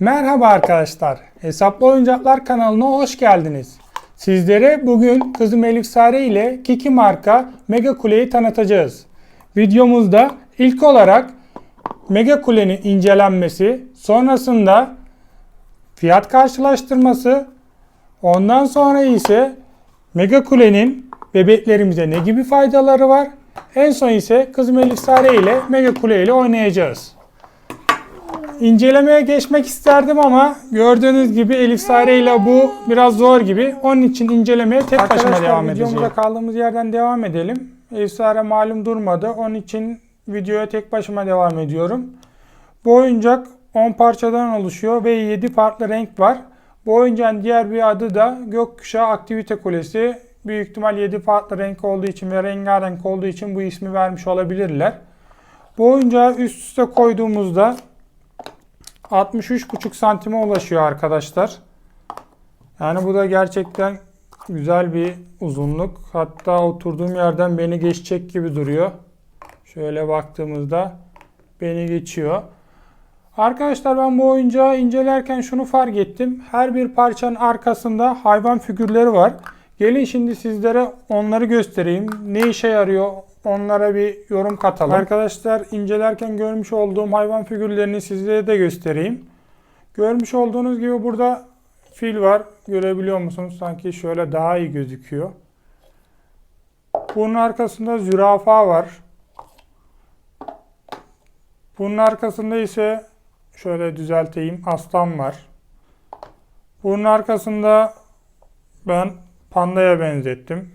Merhaba arkadaşlar. Hesaplı Oyuncaklar kanalına hoş geldiniz. Sizlere bugün kızım Elif Sare ile Kiki marka Mega Kule'yi tanıtacağız. Videomuzda ilk olarak Mega Kule'nin incelenmesi, sonrasında fiyat karşılaştırması, ondan sonra ise Mega Kule'nin bebeklerimize ne gibi faydaları var, en son ise kızım Elif Sare ile Mega Kule ile oynayacağız. İncelemeye geçmek isterdim ama gördüğünüz gibi Elif Sare ile bu biraz zor gibi. Onun için incelemeye tek başıma devam edeceğim. Videomuza kaldığımız yerden devam edelim. Elif Sare malum durmadı. Onun için videoya tek başıma devam ediyorum. Bu oyuncak 10 parçadan oluşuyor ve 7 farklı renk var. Bu oyuncağın diğer bir adı da Gökkuşağı Aktivite Kulesi. Büyük ihtimal 7 farklı renk olduğu için ve rengarenk olduğu için bu ismi vermiş olabilirler. Bu oyuncağı üst üste koyduğumuzda 63,5 santime ulaşıyor arkadaşlar. Yani bu da gerçekten güzel bir uzunluk. Hatta oturduğum yerden beni geçecek gibi duruyor. Şöyle baktığımızda beni geçiyor. Arkadaşlar ben bu oyuncağı incelerken şunu fark ettim. Her bir parçanın arkasında hayvan figürleri var. Gelin şimdi sizlere onları göstereyim. Ne işe yarıyor onlara bir yorum katalım. Arkadaşlar incelerken görmüş olduğum hayvan figürlerini sizlere de göstereyim. Görmüş olduğunuz gibi burada fil var. Görebiliyor musunuz? Sanki şöyle daha iyi gözüküyor. Bunun arkasında zürafa var. Bunun arkasında ise şöyle düzelteyim aslan var. Bunun arkasında ben pandaya benzettim.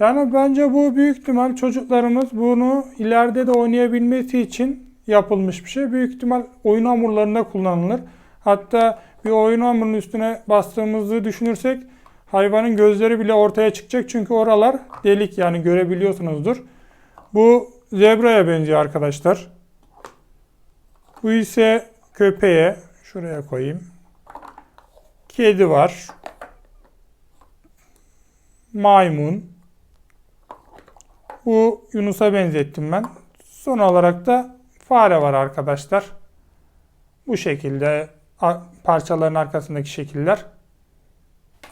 Yani bence bu büyük ihtimal çocuklarımız bunu ileride de oynayabilmesi için yapılmış bir şey. Büyük ihtimal oyun hamurlarında kullanılır. Hatta bir oyun hamurunun üstüne bastığımızı düşünürsek hayvanın gözleri bile ortaya çıkacak. Çünkü oralar delik yani görebiliyorsunuzdur. Bu zebraya benziyor arkadaşlar. Bu ise köpeğe. Şuraya koyayım. Kedi var. Maymun. Bu Yunus'a benzettim ben. Son olarak da fare var arkadaşlar. Bu şekilde parçaların arkasındaki şekiller.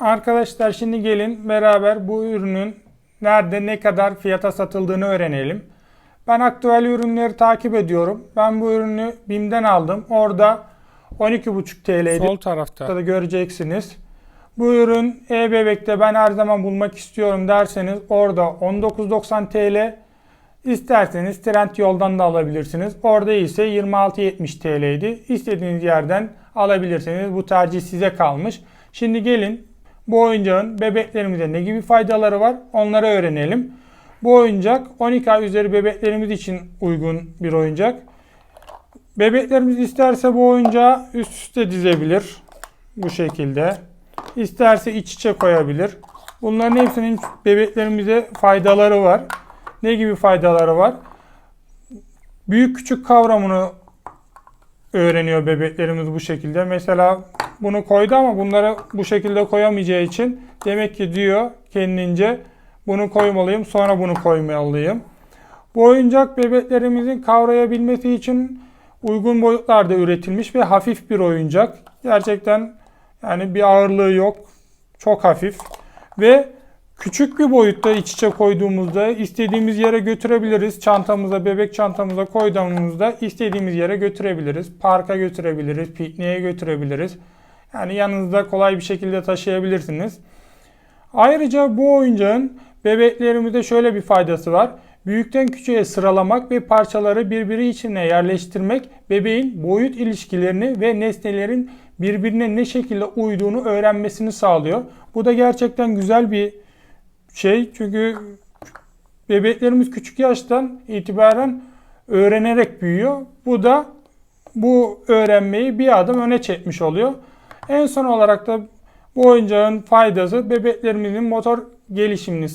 Arkadaşlar şimdi gelin beraber bu ürünün nerede ne kadar fiyata satıldığını öğrenelim. Ben aktüel ürünleri takip ediyorum. Ben bu ürünü BİM'den aldım. Orada 12,5 TL'ydi. Sol tarafta da göreceksiniz. Bu ürün e-bebekte ben her zaman bulmak istiyorum derseniz orada 19.90 TL. İsterseniz trend yoldan da alabilirsiniz. Orada ise 26.70 TL'ydi. İstediğiniz yerden alabilirsiniz. Bu tercih size kalmış. Şimdi gelin bu oyuncağın bebeklerimize ne gibi faydaları var onları öğrenelim. Bu oyuncak 12 ay üzeri bebeklerimiz için uygun bir oyuncak. Bebeklerimiz isterse bu oyuncağı üst üste dizebilir. Bu şekilde. İsterse iç içe koyabilir. Bunların hepsinin bebeklerimize faydaları var. Ne gibi faydaları var? Büyük küçük kavramını öğreniyor bebeklerimiz bu şekilde. Mesela bunu koydu ama bunları bu şekilde koyamayacağı için demek ki diyor kendince bunu koymalıyım sonra bunu koymalıyım. Bu oyuncak bebeklerimizin kavrayabilmesi için uygun boyutlarda üretilmiş ve hafif bir oyuncak. Gerçekten yani bir ağırlığı yok. Çok hafif. Ve küçük bir boyutta iç içe koyduğumuzda istediğimiz yere götürebiliriz. Çantamıza, bebek çantamıza koyduğumuzda istediğimiz yere götürebiliriz. Parka götürebiliriz, pikniğe götürebiliriz. Yani yanınızda kolay bir şekilde taşıyabilirsiniz. Ayrıca bu oyuncağın bebeklerimize şöyle bir faydası var. Büyükten küçüğe sıralamak ve parçaları birbiri içine yerleştirmek bebeğin boyut ilişkilerini ve nesnelerin birbirine ne şekilde uyduğunu öğrenmesini sağlıyor. Bu da gerçekten güzel bir şey. Çünkü bebeklerimiz küçük yaştan itibaren öğrenerek büyüyor. Bu da bu öğrenmeyi bir adım öne çekmiş oluyor. En son olarak da bu oyuncağın faydası bebeklerimizin motor gelişimini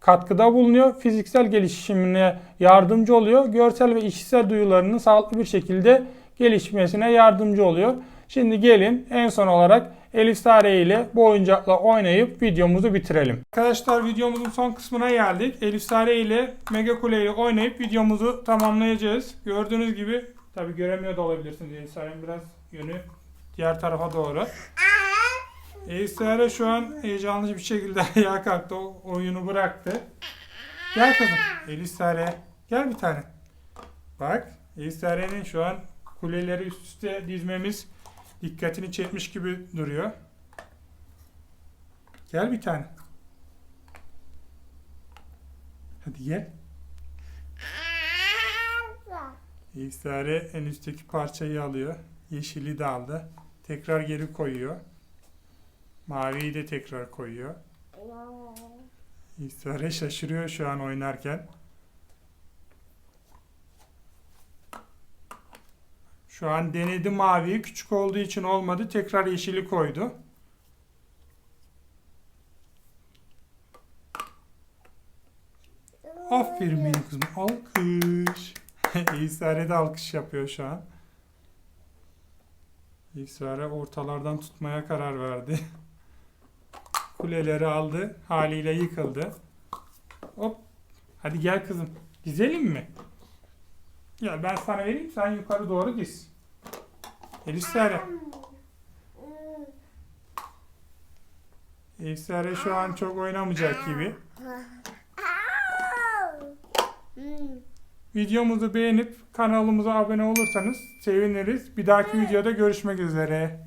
katkıda bulunuyor. Fiziksel gelişimine yardımcı oluyor. Görsel ve işitsel duyularının sağlıklı bir şekilde gelişmesine yardımcı oluyor. Şimdi gelin en son olarak Elif Sare ile bu oyuncakla oynayıp videomuzu bitirelim. Arkadaşlar videomuzun son kısmına geldik. Elif Sare ile Mega Kule ile oynayıp videomuzu tamamlayacağız. Gördüğünüz gibi tabi göremiyor da olabilirsiniz Elif Sare'nin biraz yönü Diğer tarafa doğru. Eysare şu an heyecanlı bir şekilde ayağa kalktı. O oyunu bıraktı. Gel kızım. Elisare. Gel bir tane. Bak. Elisare'nin şu an kuleleri üst üste dizmemiz dikkatini çekmiş gibi duruyor. Gel bir tane. Hadi gel. Elisare en üstteki parçayı alıyor. Yeşili de aldı. Tekrar geri koyuyor. Maviyi de tekrar koyuyor. İstihare şaşırıyor şu an oynarken. Şu an denedi maviyi. Küçük olduğu için olmadı. Tekrar yeşili koydu. Aferin benim kızım. Alkış. İstihare de alkış yapıyor şu an. İstihare ortalardan tutmaya karar verdi. Kuleleri aldı. Haliyle yıkıldı. Hop. Hadi gel kızım. Dizelim mi? Gel ben sana vereyim. Sen yukarı doğru diz. Elisare. Elisare şu an çok oynamayacak gibi. Videomuzu beğenip kanalımıza abone olursanız seviniriz. Bir dahaki videoda görüşmek üzere.